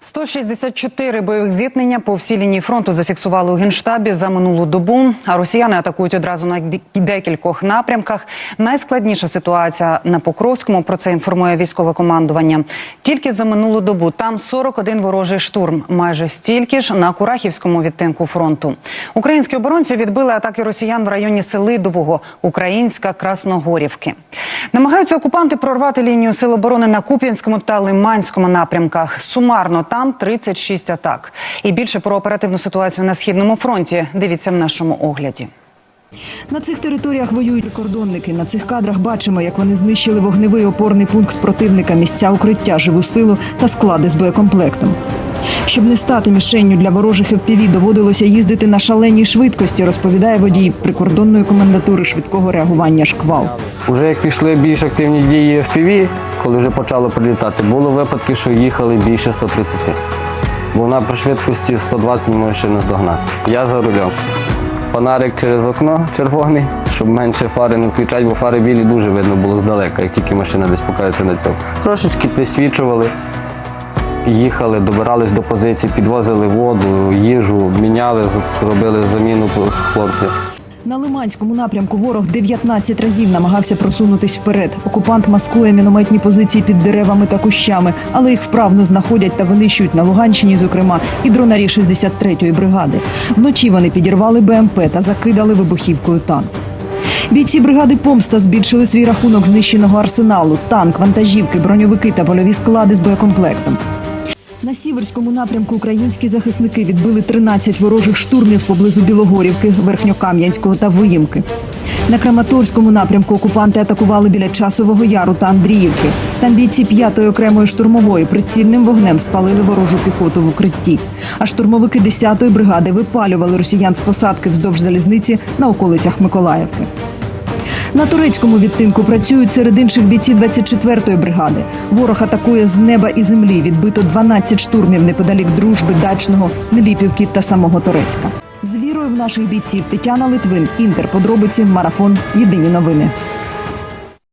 164 бойових зіткнення по всій лінії фронту зафіксували у генштабі за минулу добу. А росіяни атакують одразу на декількох напрямках. Найскладніша ситуація на Покровському. Про це інформує військове командування. Тільки за минулу добу там 41 ворожий штурм. Майже стільки ж на Курахівському відтинку фронту. Українські оборонці відбили атаки росіян в районі Селидового, Українська, Красногорівки. Намагаються окупанти прорвати лінію сил оборони на Куп'янському та Лиманському напрямках. Сумарно там 36 атак. І більше про оперативну ситуацію на східному фронті. Дивіться в нашому огляді. На цих територіях воюють прикордонники. На цих кадрах бачимо, як вони знищили вогневий опорний пункт противника, місця укриття, живу силу та склади з боєкомплектом. Щоб не стати мішенню для ворожих ФПВ, доводилося їздити на шаленій швидкості, розповідає водій прикордонної комендатури швидкого реагування «Шквал». Уже як пішли більш активні дії FPV, коли вже почало прилітати, було випадки, що їхали більше 130. Вона при швидкості 120 може ще не здогнати. Я за рулем. Фонарик через окно червоний, щоб менше фари не включати, бо фари білі дуже видно було здалека, як тільки машина десь показується на цьому. Трошечки присвічували, їхали, добирались до позиції, підвозили воду, їжу, міняли, зробили заміну хлопців. На Лиманському напрямку ворог 19 разів намагався просунутись вперед. Окупант маскує мінометні позиції під деревами та кущами, але їх вправно знаходять та винищують на Луганщині, зокрема, і дронарі 63-ї бригади. Вночі вони підірвали БМП та закидали вибухівкою танк. Бійці бригади Помста збільшили свій рахунок знищеного арсеналу: танк, вантажівки, броньовики та польові склади з боєкомплектом. На сіверському напрямку українські захисники відбили 13 ворожих штурмів поблизу Білогорівки, Верхньокам'янського та Виїмки. На Краматорському напрямку окупанти атакували біля Часового Яру та Андріївки. Там бійці 5-ї окремої штурмової прицільним вогнем спалили ворожу піхоту в укритті. А штурмовики 10-ї бригади випалювали росіян з посадки вздовж залізниці на околицях Миколаївки. На турецькому відтинку працюють серед інших бійці 24-ї бригади. Ворог атакує з неба і землі. Відбито 12 штурмів неподалік дружби, дачного, Неліпівки та самого Турецька. З вірою в наших бійців Тетяна Литвин, Інтер. Подробиці, марафон. Єдині новини.